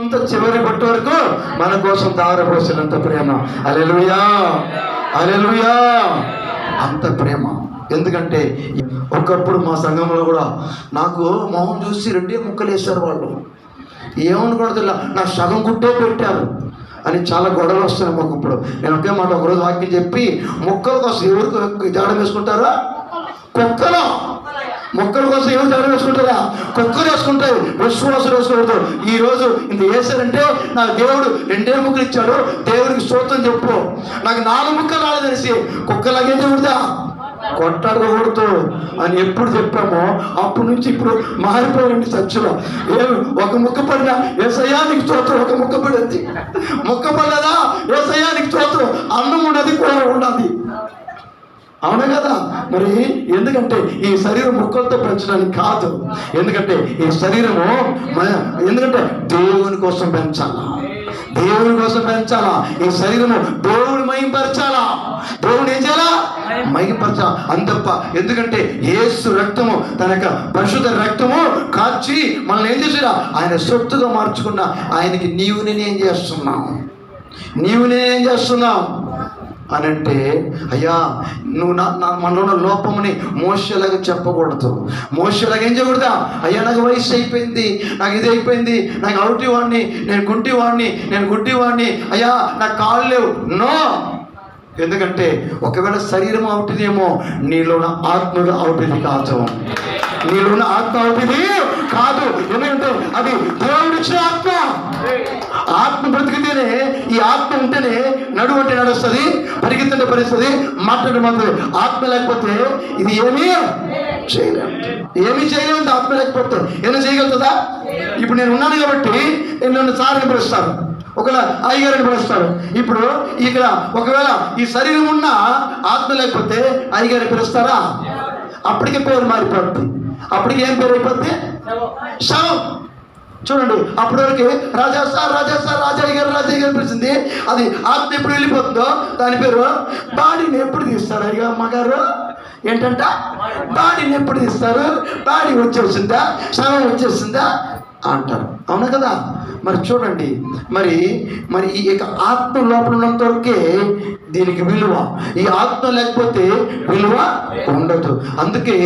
అంత చివరి పట్టు వరకు మన కోసం దారపోసినంత ప్రేమ. అలెలుయా అలెలుయా అంత ప్రేమ. ఎందుకంటే ఒకప్పుడు మా సంఘంలో కూడా నాకు మొహం చూసి రెండే ముక్కలు వేశారు వాళ్ళు. ఏమనుకోవడం తెలియదు నా సగం గుట్టే పెట్టారు అని చాలా గొడవలు వస్తున్నాయి మాకు ఇప్పుడు. నేను ఒకే మాట ఒకరోజు వాక్యం చెప్పి మొక్కల కోసం ఎవరికి జాడ వేసుకుంటారా? కుక్కలో. మొక్కల కోసం ఎవరు జాడ వేసుకుంటారా? కుక్కలు వేసుకుంటాయి. అసలు వేసుకుంటారు ఈ రోజు ఇంత వేసారంటే నాకు దేవుడు రెండే ముక్కలు ఇచ్చాడు. దేవుడికి స్తోత్రం చెప్పు. నాకు నాలుగు ముక్కలు రాలేదు తెలిసి. కుక్కలాగే దేవుడిదా? కొట్టకూడదు అని ఎప్పుడు చెప్పామో అప్పటి నుంచి ఇప్పుడు మారిపోయారండి చర్చలో ఏమి ఒక ముక్క పడినా ఏసయానికి స్తోత్రం ఒక ముక్క పడింది. ముక్క పడలేదా? ఏసయానికి స్తోత్రం. అన్నం ఉన్నది కూర ఉండాలి అవునా కదా మరి ఎందుకంటే ఈ శరీరం ముక్కలతో పెంచడానికి కాదు. ఎందుకంటే ఈ శరీరము మన- ఎందుకంటే దేవుని కోసం పెంచాలా? దేవుని కోసం పెంచాలా? ఈ శరీరము దేవుని మయంపరచాలా దేవుని ఏం చేయాలా? మయంపరచాలా అంతప్ప ఎందుకంటే ఏసు రక్తము తన యొక్క పరిశుద్ధ రక్తము కాచి మనల్ని ఏం చేసిరా ఆయన సొత్తుగా మార్చుకున్న ఆయనకి నీవు నేనేం చేస్తున్నావు నీవు నేనేం చేస్తున్నావు అని అంటే అయ్యా నువ్వు నా నా మనలో ఉన్న లోపముని మోసలాగా చెప్పకూడదు. మోసలాగా ఏం చేయకూడదా? అయ్యా నాకు వయసు అయిపోయింది నాకు ఇది అయిపోయింది నాకు అవుటి వాడిని నేను గుంటి వాడిని నేను గుడ్డి వాడిని అయ్యా నాకు కాళ్ళు లేవు. నో! ఎందుకంటే ఒకవేళ శరీరం అవుతుందేమో నీలోన ఉన్న అవుతుంది కాదు. నీలోన ఆత్మ అవుటిది కాదు. ఎందుకంటే అది దేవుడిచ్చిన ఆత్మ. ఆత్మ బ్రతికితేనే ఈ ఆత్మ ఉంటేనే నడువు అంటే నడుస్తుంది పరిగెత్తుంటే పరిస్థితి మాట్లాడే మందు ఆత్మ లేకపోతే ఇది ఏమీ చేయలేము. ఏమీ చేయలేము ఆత్మ లేకపోతే. ఏమైనా చేయగలుగుతుందా? ఇప్పుడు నేను ఉన్నాను కాబట్టి నేను నన్ను సార్ని పిలుస్తాను ఒకవేళ అయ్యగారిని పిలుస్తాడు. ఇప్పుడు ఇక్కడ ఒకవేళ ఈ శరీరం ఉన్న ఆత్మ లేకపోతే అయ్యగారిని పిలుస్తారా? అప్పటికే పేరు మారిపోద్ది. అప్పటికి ఏం పేరు అయిపోద్ది? శవం. చూడండి అప్పటి వరకు రాజా సార్ రాజా సార్ రాజయ్య గారు రాజయ్య గారు పిలిచింది. అది ఆత్మ ఎప్పుడు వెళ్ళిపోతుందో దాని పేరు బాడీని ఎప్పుడు తీస్తారు అయ్యా అమ్మగారు? ఏంటంట? బాడీని ఎప్పుడు తీస్తారు? బాడీ వచ్చేసిందా? శవం వచ్చేసిందా? అంటారు. అవునా కదా? మరి చూడండి. మరి మరి ఈ యొక్క ఆత్మ లోపల ఉన్నంత వరకే దీనికి విలువ. ఈ ఆత్మ లేకపోతే విలువ ఉండదు. అందుకే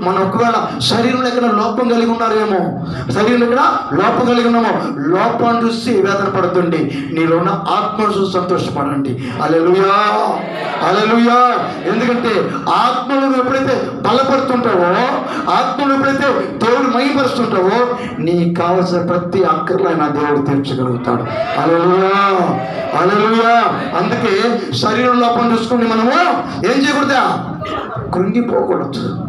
మనం ఒకవేళ శరీరంలో ఎక్కడ లోపం కలిగి ఉన్నారేమో శరీరంలో ఎక్కడ లోపం కలిగి ఉన్నామో లోపాన్ని చూసి వేదన పడుతుంది నీలో ఉన్న ఆత్మను చూసి సంతోషపడండి. అలెలుయా అలెలుయా ఎందుకంటే ఆత్మలో ఎప్పుడైతే బలపడుతుంటావో ఆత్మలో ఎప్పుడైతే దేవుడు మయపరుస్తుంటావో క కావలసిన ప్రతి అక్కర్లైన దేవుడు తీర్చగలుగుతాడు. అలలుయా అలలుయా అందుకే శరీరంలో పని చూసుకుని మనము ఏం చేయకూడదా? కృంగిపోకూడదు.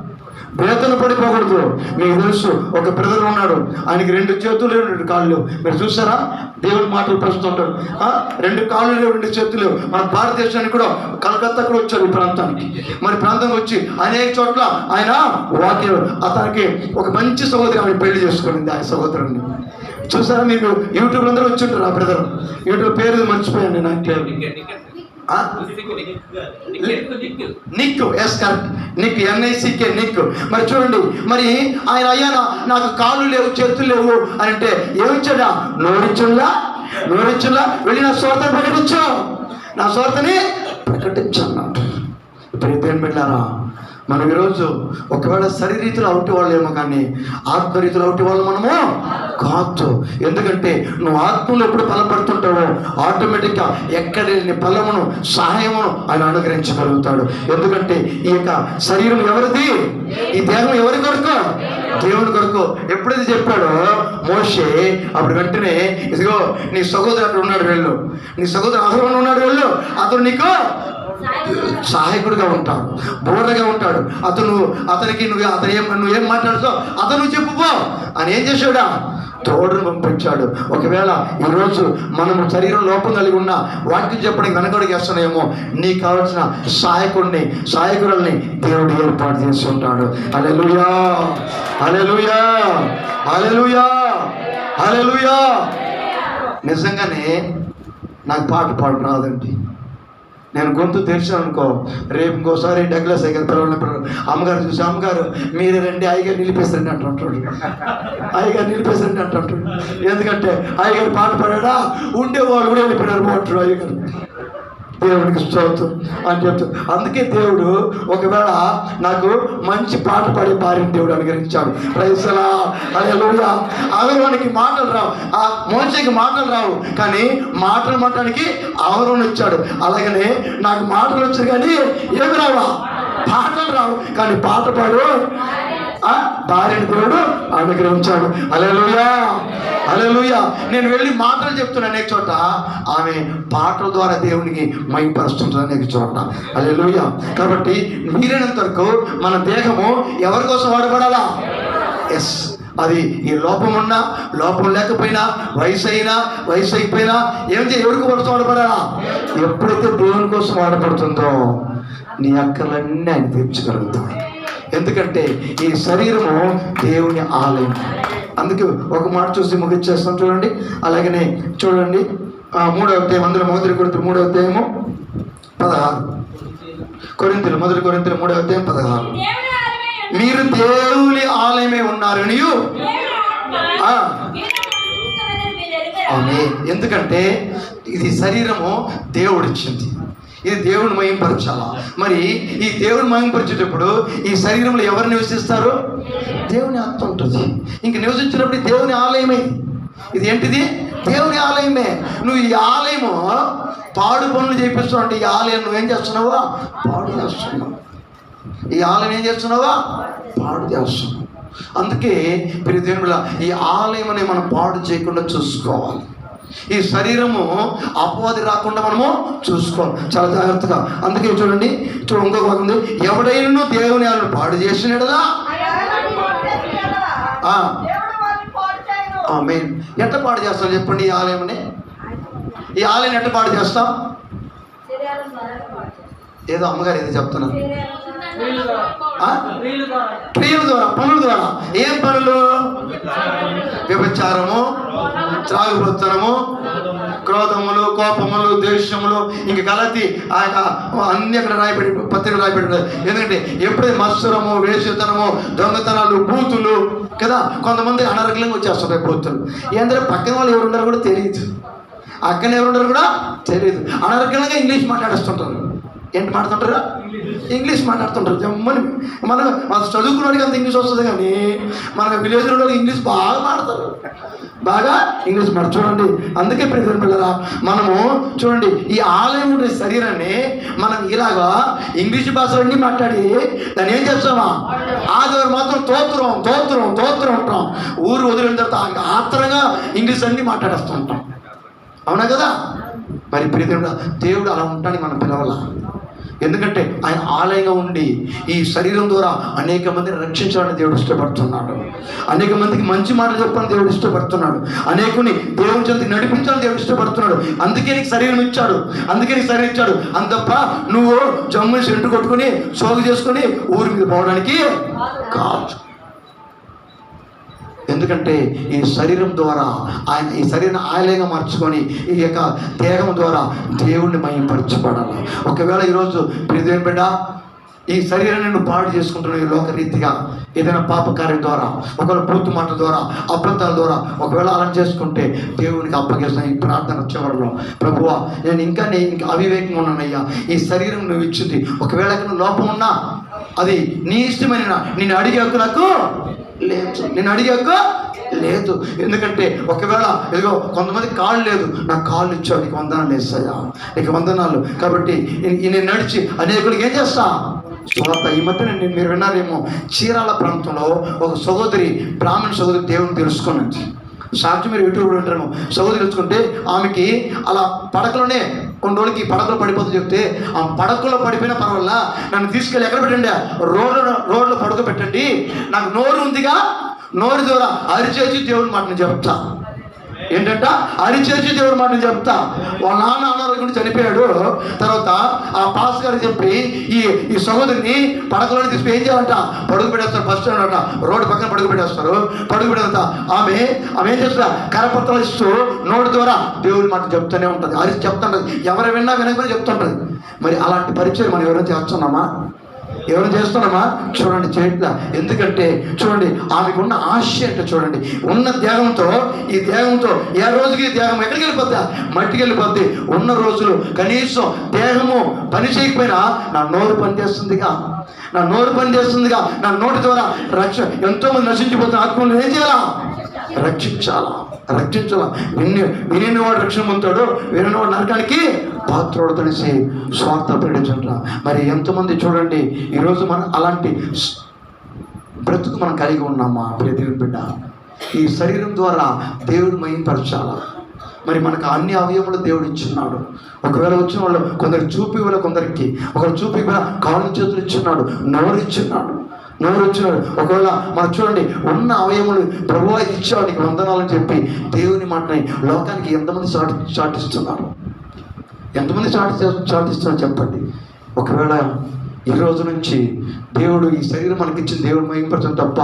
వేతన పడిపోకూడదు. మీకు తెలుసు ఒక బ్రదర్ ఉన్నాడు. ఆయనకి రెండు చేతులు లేవు రెండు కాళ్ళు మీరు చూసారా? దేవుని మాటలు ప్రస్తుతుంటారు రెండు కాళ్ళు లేవు రెండు చేతులు మన భారతదేశానికి కూడా కలకత్తా కూడా వచ్చారు ఈ ప్రాంతానికి. మరి ప్రాంతానికి వచ్చి అనేక చోట్ల ఆయన వాక్యం అతనికి ఒక మంచి సహోదరి ఆమె పెళ్ళి చేసుకునింది ఆ సహోదరుని చూసారా మీకు యూట్యూబ్ అందరూ వచ్చి ఉంటారు ఆ బ్రదర్. యూట్యూబ్ పేరు మర్చిపోయాను నేను నాకు ఆ? నిక్ ఎస్ కరెక్ట్ నిక్ ఎన్ఐసికే నిక్ మరి చూడండి మరి ఆయన అయ్యా నాకు కాళ్ళు లేవు చేతులు లేవు అని అంటే ఏమిచ్చాడా నోరిచ్చుల్లా నోరిచ్చుల్లా వెళ్ళి నా స్వార్థని ప్రకటించు. నా స్వార్థని ప్రకటించు అన్నాడు. ఇప్పుడు ఇదేం పెట్టారా మనం ఈరోజు ఒకవేళ శరీరీతులు అవుటి వాళ్ళేమో కానీ ఆత్మరీతులు అవుటి వాళ్ళు మనము కాదు. ఎందుకంటే నువ్వు ఆత్మలో ఎప్పుడు బలపడుతుంటావో ఆటోమేటిక్గా ఎక్కడ లేని బలమును సహాయమును ఆయన అనుగ్రహించగలుగుతాడు. ఎందుకంటే ఈ యొక్క శరీరం ఎవరిది? ఈ దేహం ఎవరి కొరకు? దేవుని కొరకు. ఎప్పుడైతే చెప్పాడో మోషే అప్పుడు వెంటనే ఇదిగో నీ సహోదరు ఉన్నాడు వెళ్ళు. నీ సహోదరు అహరోను ఉన్నాడు వెళ్ళు. అతను నీకు సహాయకుడిగా ఉంటాడు బోర్డగా ఉంటాడు. అతను అతనికి నువ్వు అతను ఏం నువ్వేం మాట్లాడుతావు అతను చెప్పుకో అని ఏం చేసాడా తోడును పంపించాడు. ఒకవేళ ఈరోజు మనము శరీరం లోపం కలిగి ఉన్న వాక్యం చెప్పడానికి వెనకడికి వేస్తున్నాయేమో నీకు కావాల్సిన సహాయకుడిని సహాయకురాల్ని దేవుడు ఏర్పాటు చేస్తుంటాడు అలెలుయా అలెలుయా అలెలుయా అలెలుయా నిజంగానే నాకు పాట పాడు రాదండి నేను గొంతు తెరిచాను అనుకో. రేపు ఇంకోసారి డగ్లస్ అయ్యారు పిల్లలు అమ్మగారు చూసి అమ్మగారు మీరే రండి అయ్యగారు నిలిపేసండి అంటుంటాడు అయ్యగారు నిలిపేసండి అంటుంటాడు ఎందుకంటే అయ్యగారు పాట పాడా ఉండేవాళ్ళు కూడా వెళ్ళిపోయారు బాగుంటాడు అయ్యగారు దేవుడికి స్తోత్రం అని చెప్తాడు అందుకే దేవుడు ఒకవేళ నాకు మంచి పాట పాడే భార్యను దేవుడు అనుగ్రహించాడు. రైసలా అలెలుయా అవరోనికి మాటలు రావు. ఆ మోసకి మాటలు రావు. కానీ మాటలు మాట్లాడానికి ఆవరణ వచ్చాడు. అలాగనే నాకు మాటలు వచ్చాయి కానీ ఏమి రావా? పాటలు రావు. కానీ పాట పాడు. ఆ భార్యను దేవుడు అనుగ్రహించాడు అలెలుయా అలెలుయా నేను వెళ్ళి మాటలు చెప్తున్నా అనేక చోట. ఆమె పాటల ద్వారా దేవునికి మైపరుస్తుంటుంది అనేక చోట. అలెలుయా కాబట్టి మీరైనంత వరకు మన దేహము ఎవరి కోసం వాడబడాలా? ఎస్ అది ఈ లోపం ఉన్నా లోపం లేకపోయినా వయసు అయినా వయసు అయిపోయినా ఏం చేయ ఎవరికి కోసం వాడబడాలా? ఎప్పుడైతే దేవుని కోసం వాడబడుతుందో నీ అక్కలన్నీ ఆయన తీర్చగలుగుతాడు. ఎందుకంటే ఈ శరీరము దేవుని ఆలయం. అందుకే ఒక మాట చూసి ముగిచ్చేస్తాం చూడండి. అలాగనే చూడండి. మూడవ అధ్యాయం అందులో మొదటి కొరింత మూడవ అధ్యాయము పదహారు. కొరింతలు మొదటి కొరింతలు మూడవ అధ్యాయం పదహారు. మీరు దేవుని ఆలయమే ఎరుగరా? ఆమె ఎందుకంటే ఇది శరీరము దేవుడిచ్చింది. ఇది దేవుని మయంపరచాలా మరి ఈ దేవుని మయంపరిచేటప్పుడు ఈ శరీరంలో ఎవరు నివసిస్తారు? దేవుని ఆత్మ ఉంటుంది. ఇంక నివసించినప్పుడు దేవుని ఆలయమే. ఇది ఏంటిది? దేవుని ఆలయమే. నువ్వు ఈ ఆలయము పాడు పనులు చేపిస్తున్నావు అంటే ఈ ఆలయం నువ్వేం చేస్తున్నావా? పాడు చేస్తున్నావు. ఈ ఆలయం ఏం చేస్తున్నావా? పాడు చేస్తున్నావు. అందుకే ప్రియ దేవుని ఈ ఆలయం మనం పాడు చేయకుండా చూసుకోవాలి. ఈ శరీరము అపవాది రాకుండా మనము చూసుకోవాలి. చాలా జాగ్రత్తగా. అందుకే చూడండి చూడ ఇంకొక ఉంది. ఎవడైనా దేవుని ఆలయం పాడు ఆ, మెయిన్ ఎట్ట పాడు చేస్తాం చెప్పండి ఈ ఆలయంని ఈ ఆలయం ఎట్ట పాడు చేస్తాం. ఏదో అమ్మగారు ఏదో చెప్తున్నారు? క్రియల ద్వారా. పనుల ద్వారా. ఏం పనులు? వ్యభిచారము త్రాగుబోత్తనము క్రోధములు కోపములు ద్వేషములు ఇంక గలతి ఆ యొక్క అన్ని అక్కడ రాయబడి పత్రిక రాయబడి. ఎందుకంటే ఎప్పుడైతే మత్సరము వేషతనము దొంగతనాలు బూతులు కదా కొంతమంది అనారోగ్యంగా వచ్చేస్తుంటాయి బూతులు. ఏంటంటే పక్కన వాళ్ళు ఎవరు ఉన్నారో కూడా తెలియదు. అక్కన ఎవరు ఉన్నారో కూడా తెలియదు. అనారోగ్యంగా ఇంగ్లీష్ మాట్లాడేస్తుంటారు. ఏంటి మాట్లాడుతుంటారు? ఇంగ్లీష్ మాట్లాడుతుంటారు. జమ్మని. మన మనం చదువుకున్నవాడికి అంత ఇంగ్లీష్ వస్తుంది కానీ మన విలేజ్ వాళ్ళకి ఇంగ్లీష్ బాగా మాడతారు బాగా ఇంగ్లీష్ మాట చూడండి అందుకే ప్రజలు పిల్లరా మనము చూడండి ఈ ఆలయం శరీరాన్ని మనం ఇలాగా ఇంగ్లీష్ భాషలన్నీ మాట్లాడి దాన్ని ఏం చేస్తామా? ఆదివారం మాత్రం తోత్రం తోత్రం తోత్రం ఉంటాం ఊరు వదిలిన తర్వాత ఆత్రంగా ఇంగ్లీష్ అన్నీ మాట్లాడేస్తూ ఉంటాం. అవునా కదా? మరి ప్రియదేవుడు దేవుడు అలా ఉంటానికి మనం పిలవాల ఎందుకంటే ఆయన ఆలయంగా ఉండి ఈ శరీరం ద్వారా అనేక మందిని రక్షించాలని దేవుడు ఇష్టపడుతున్నాడు. అనేక మందికి మంచి మాటలు చెప్పాలని దేవుడు ఇష్టపడుతున్నాడు. అనేకుని దేవుని చెంది నడిపించాలని దేవుడు ఇష్టపడుతున్నాడు. అందుకే నీకు శరీరం ఇచ్చాడు. అందుకే నీకు శరీరం ఇచ్చాడు. అంతప్ప నువ్వు జమ్ము సెంటు కొట్టుకొని సోగు చేసుకొని ఊరి మీద పోవడానికి కాదు. ఎందుకంటే ఈ శరీరం ద్వారా ఆయన ఈ శరీరం ఆలయంగా మార్చుకొని ఈ యొక్క దేహం ద్వారా దేవుణ్ణి మయంపరచబడాలి ఒకవేళ ఈరోజు ప్రియదేవి బిడ్డ ఈ శరీరాన్ని నువ్వు పాడు చేసుకుంటున్న ఈ లోకరీతిగా ఏదైనా పాపకార్యం ద్వారా ఒకవేళ పూర్తి మాట ద్వారా అబద్ధాల ద్వారా ఒకవేళ అలా చేసుకుంటే దేవునికి అప్పగేస్తాను ఈ ప్రార్థన వచ్చేవాళ్ళలో ప్రభువా నేను ఇంకా నేను ఇంకా అవివేకంగా ఉన్నానయ్యా. ఈ శరీరం నువ్వు ఇచ్చింది. ఒకవేళ ఇక్కడ లోపం ఉన్నా అది నీ ఇష్టమైన నేను అడిగే హక్కులకు లేదు. నేను అడిగాక లేదు. ఎందుకంటే ఒకవేళ ఇదిగో కొంతమంది కాళ్ళు లేదు. నాకు కాళ్ళు ఇచ్చావు నీకు వందనాలు వేస్తాయా నీకు వందనాలు. కాబట్టి నేను నడిచి అనేకులకి ఏం చేస్తా? స్వాత ఈ మధ్య నేను మీరు విన్నారేమో చీరాల ప్రాంతంలో ఒక సహోదరి బ్రాహ్మణ సహోదరి దేవుని తెలుసుకున్నది. సాక్షి మీరు యూట్యూబ్ ఉంటారేమో. సహోదరి తెలుసుకుంటే ఆమెకి అలా పడకలోనే కొన్ని రోజులకి పడకలో పడిపోతుంది చెప్తే ఆ పడకలో పడిపోయిన పర్వాలా? నన్ను తీసుకెళ్ళి ఎక్కడ పెట్టండి? రోడ్లు రోడ్లో పడుకో పెట్టండి నాకు నోరు ఉందిగా నోరు ద్వారా అరిచేసి దేవుని మాట నేను చెప్తాను ఏంటంట? అరిచేసి దేవుడు మాట చెప్తా. వాళ్ళ నాన్న అనారోగ్యం చనిపోయాడు. తర్వాత ఆ పాస్ గారు చెప్పి ఈ ఈ సహోదరిని పడకలో తీసుకుని ఏం చేయాలంట? పడుగు పెట్టేస్తారు ఫస్ట్ అంట. రోడ్డు పక్కన పడుగు పెట్టేస్తారు. పడుగు పెట్టేంత ఆమె ఆమె ఏం చేస్తా కరపత్రాలు ఇస్తూ నోటి ద్వారా దేవుడి మాట చెప్తూనే ఉంటుంది. అరిచి చెప్తుంటది. ఎవరు విన్నా వినకపోయినా చెప్తుంటది. మరి అలాంటి పరిచయం మనం ఎవరైనా చేస్తున్నామా? ఎవరు చేస్తున్నామా? చూడండి చేయట్లా ఎందుకంటే చూడండి ఆమెకున్న ఆశ అంటే చూడండి. ఉన్న త్యాగంతో ఈ త్యాగంతో ఏ రోజుకి త్యాగం దేహం ఎక్కడికి వెళ్ళిపోద్దా? మట్టికి వెళ్ళిపోద్ది. ఉన్న రోజులు కనీసం దేహము పని చేయకపోయినా నా నోరు పని చేస్తుందిగా నా నోరు పనిచేస్తుందిగా. నా నోటి ద్వారా రక్ష ఎంతో మంది నశించిపోతున్న ఆత్మలు ఏం చేయాలా? రక్షించాలా? రక్షించాలా? విని వినినవాడు రక్షణ పొందుతాడు వినినవాడు నరకానికి పాత్రోడు తెలిసి స్వార్థ ప్రకటించట్ల మరి ఎంతమంది చూడండి ఈరోజు మనం అలాంటి స్- బ్రతుకు మనం కలిగి ఉన్నామా ప్రియ దేవుని బిడ్డ? ఈ శరీరం ద్వారా దేవుడు మయంపరచాలా మరి మనకు అన్ని అవయములు దేవుడు ఇచ్చున్నాడు. ఒకవేళ వచ్చిన వాళ్ళు కొందరు చూపి ఇవ్వాలి కొందరికి ఒకరు చూపి ఇవ్వాలి కాళ్ళు చేతులు ఇచ్చున్నాడు నోరు ఇచ్చున్నాడు. నోరు ఇచ్చినాడు ఒకవేళ మనం చూడండి ఉన్న అవయములు ప్రభు ఇచ్చాడు నీకు వందనాలని చెప్పి దేవుని మాటని లోకానికి ఎంతమంది చాటి చాటిస్తున్నారు? ఎంతమంది చాటి చాటిస్తున్నారు చెప్పండి. ఒకవేళ ఈ రోజు నుంచి దేవుడు ఈ శరీరం మనకిచ్చిన దేవుడు మహింపరచడం తప్ప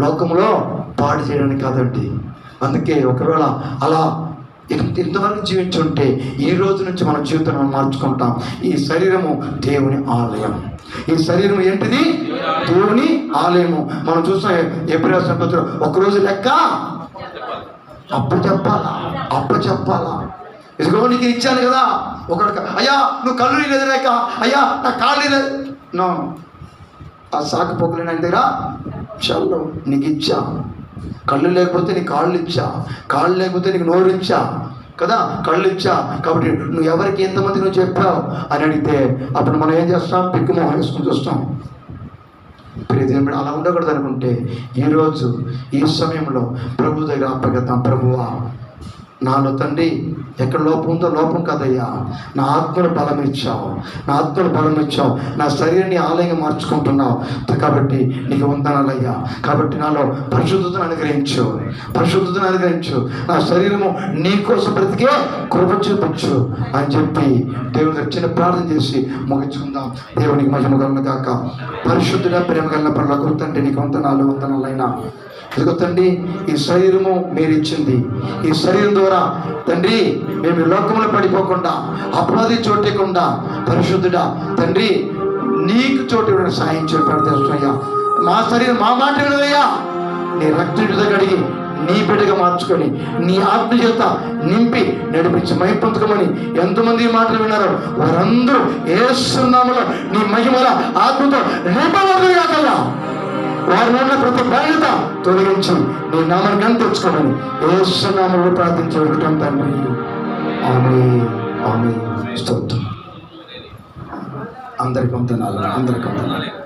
లోకంలో పాడు చేయడానికి కాదండి. అందుకే ఒకవేళ అలా ఇంత- ఇంతవరకు జీవించుంటే ఈ రోజు నుంచి మన జీవితాన్ని మార్చుకుంటాం. ఈ శరీరము దేవుని ఆలయం. ఈ శరీరం ఏంటిది? దేవుని ఆలయము. మనం చూస్తాం ఎప్పుడు సంపత్తులు ఒకరోజు లెక్క? అప్పు చెప్పాలా? అప్పు చెప్పాలా? ఇదిగో నీకు ఇచ్చాను కదా. ఒకడు అయ్యా నువ్వు కళ్ళు లేదు లేక అయ్యా నా కాళ్ళు లేదు నో. ఆ సాకు పొక్కులేని ఆయన దగ్గర చల్లు నీకు ఇచ్చా. కళ్ళు లేకపోతే నీకు కాళ్ళు ఇచ్చా. కాళ్ళు లేకపోతే నీకు నోరు ఇచ్చా. కదా కళ్ళు ఇచ్చా. కాబట్టి నువ్వు ఎవరికి ఎంతమంది నువ్వు చెప్పావు అని అడిగితే అప్పుడు మనం ఏం చేస్తాం? పిక్కు మొహం వేసుకుని చూస్తాం. ప్రియదేవుడు అలా ఉండకూడదు అనుకుంటే ఈరోజు ఈ సమయంలో ప్రభు దగ్గర అప్పగద్దాం ప్రభువా నాలో తండ్రి ఎక్కడ లోపం ఉందో లోపం కదయ్యా. నా ఆత్మను బలం ఇచ్చావు నా ఆత్మను బలం ఇచ్చావు నా శరీరాన్ని ఆలయంగా మార్చుకుంటున్నావు. కాబట్టి నీకు వందనాలయ్యా. కాబట్టి నాలో పరిశుద్ధతను అనుగ్రహించు. పరిశుద్ధతను అనుగ్రహించు. నా శరీరము నీ కోసం బ్రతికే కృప చూపించు అని చెప్పి దేవుని చిన్న ప్రార్థన చేసి ముగించుకుందాం. దేవునికి మహిమ కలను కాక పరిశుద్ధుడ ప్రేమ కలిగిన పనుల తండ్రి నీకు వందనాలు వందనాలైనా. ఇదిగో తండ్రి ఈ శరీరము మీరు ఇచ్చింది ఈ శరీరం ద్వారా తండ్రి మేము ఈ లోకంలో పడిపోకుండా అపరాధి చోటేయకుండా పరిశుద్ధుడా తండ్రి నీకు చోటు ఇవ్వడం సాయం చేపడతాయ్యా మా శరీరం మా మాట వినదయ్యా నీ రక్తుడితో కడిగి నీ బిడ్డగా మార్చుకొని నీ ఆత్మ చేత నింపి నడిపించి మహిమ ఎంతమంది మాటలు విన్నారో వారందరూ ఏసునామలో నీ మహిమల ఆత్మతో నింపబడి కాకల్లా వారి ఉన్న ప్రతి బాధ్యత తొలగించి. నీ నామాన్ని కని తెచ్చుకోమని ఏసునామంలో ప్రార్థించి ఒకటం తండ్రి. ఆమె ఆమె స్తోత్రం. అందరికి వందనాలు. అందరికి వందనాలు.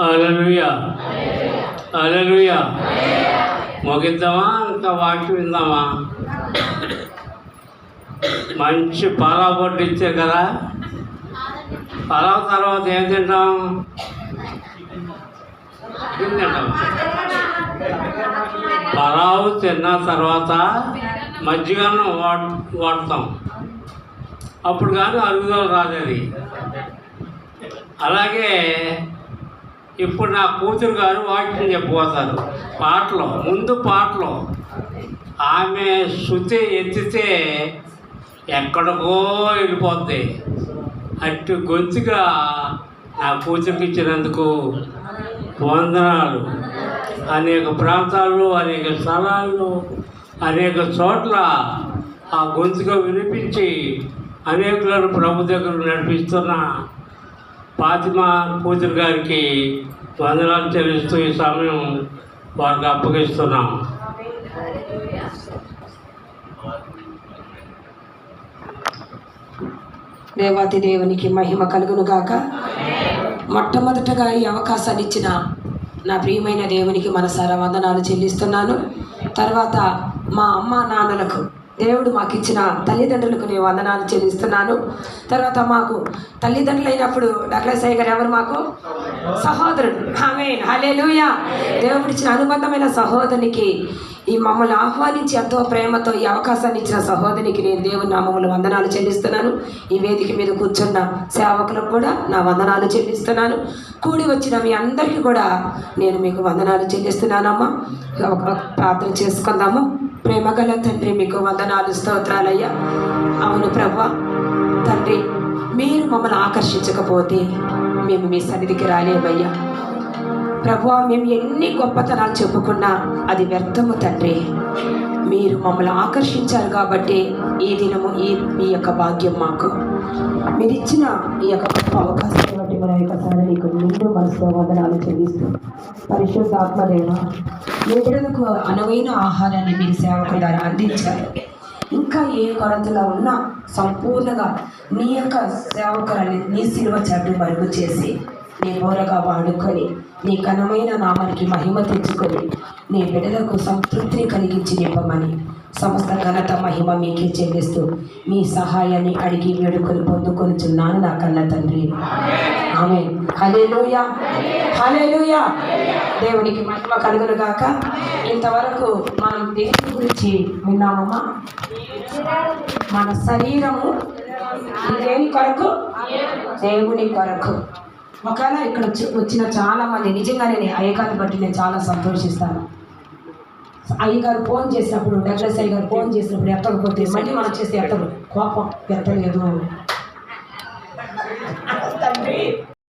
Hallelujah. Hallelujah. ముగిద్దామా? ఇంకా వాక్యం విందామా? మంచి పలావ్ పొట్టు ఇచ్చే కదా? పలావ్ తర్వాత ఏం తింటాం? తింటాం? పలావ్ తిన్న తర్వాత మజ్జిగన్నం వాడతాం. అప్పుడు కానీ అరుగుదల రాలేదు అలాగే ఇప్పుడు నా కూతురు గారు వాక్యం చెప్పబోతారు. పాటలో ముందు పాటలో ఆమె శృతి ఎత్తితే ఎక్కడికో వెళ్ళిపోద్ది. అటు గొంతుగా నా కూతురికి ఇచ్చినందుకు వందనాలు. అనేక ప్రాంతాల్లో అనేక స్థలాల్లో అనేక చోట్ల ఆ గొంతుగా వినిపించి అనేకులను ప్రభు దగ్గర నడిపిస్తున్న ఫాతిమా కూతురు గారికి వందనాలు చెల్లిస్తూ ఈ సమయం వారికి అప్పగిస్తున్నాం. దేవాతి దేవునికి మహిమ కలుగును గాక. మొట్టమొదటగా ఈ అవకాశాన్ని ఇచ్చిన నా ప్రియమైన దేవునికి మనసారా వందనాలు చెల్లిస్తున్నాను. తర్వాత మా అమ్మ నాన్నలకు దేవుడు మాకు ఇచ్చిన తల్లిదండ్రులకు నేను వందనాలు చెల్లిస్తున్నాను. తర్వాత మాకు తల్లిదండ్రులు అయినప్పుడు డాక్టర్ అయ్య గారు ఎవరు మాకు? సహోదరుడు. ఆమె హలేలుయా దేవుడు ఇచ్చిన అనుబంధమైన సహోదరునికి ఈ మమ్మల్ని ఆహ్వానించి ఎంతో ప్రేమతో ఈ అవకాశాన్ని ఇచ్చిన సహోదరికి నేను దేవుని నామములు వందనాలు చెల్లిస్తున్నాను. ఈ వేదిక మీద కూర్చున్న సేవకులకు కూడా నా వందనాలు చెల్లిస్తున్నాను. కూడి వచ్చిన మీ అందరికీ కూడా నేను మీకు వందనాలు చెల్లిస్తున్నానమ్మా. ఒక ప్రార్థన చేసుకుందాము. ప్రేమగల తండ్రి మీకు వందనాలు స్తోత్రాలయ్యా. అవును ప్రభా తండ్రి మీరు మమ్మల్ని ఆకర్షించకపోతే మేము మీ సన్నిధికి రాలేమయ్యా. ప్రభు మేము ఎన్ని గొప్పతనాలు చెప్పుకున్నా అది వ్యర్థము తండ్రి. మీరు మమ్మల్ని ఆకర్షించారు కాబట్టి ఈ దినము ఈ మీ యొక్క భాగ్యం మాకు. మీరు ఇచ్చిన ఈ యొక్క గొప్ప అవకాశం బట్టి మన యొక్కసారి నీకు ముందు మనసులో వందనాలు చెల్లిస్తూ పరిశుద్ధ ఆత్మదేవ అనువైన ఆహారాన్ని మీరు సేవకు ద్వారా అందించారు ఇంకా ఏ కొరతలో ఉన్నా సంపూర్ణంగా నీ యొక్క సేవకులని నీ సిలువ చెడ్డు మరుగు చేసి నీ బోరగా వాడుకొని నీ ఘనమైన నామానికి మహిమ తెచ్చుకొని నీ బిడ్డలకు సంతృప్తిని కలిగించి నింపమని సమస్త ఘనత మహిమ మీకే చెల్లిస్తూ మీ సహాయాన్ని అడిగి వేడుకొని పొందుకొనిచున్నాను నా కన్న తండ్రి. ఆమె హలేలుయా హలేలుయా దేవునికి మహిమ కలుగును గాక ఇంతవరకు మనం దేవుని గురించి విన్నామమ్మా? మన శరీరము దేని కొరకు? దేవుని కొరకు. ఒకవేళ ఇక్కడ వచ్చి- వచ్చిన చాలా మంది నిజంగానే నేను అయ్యగారిని బట్టి నేను చాలా సంతోషిస్తాను. అయ్యగారు ఫోన్ చేసినప్పుడు డగ్లస్ అయ్య గారు ఫోన్ చేసినప్పుడు ఎత్తకపోతే మళ్ళీ మనం చేస్తే ఎత్తరు. కోపం ఎత్తలేదు.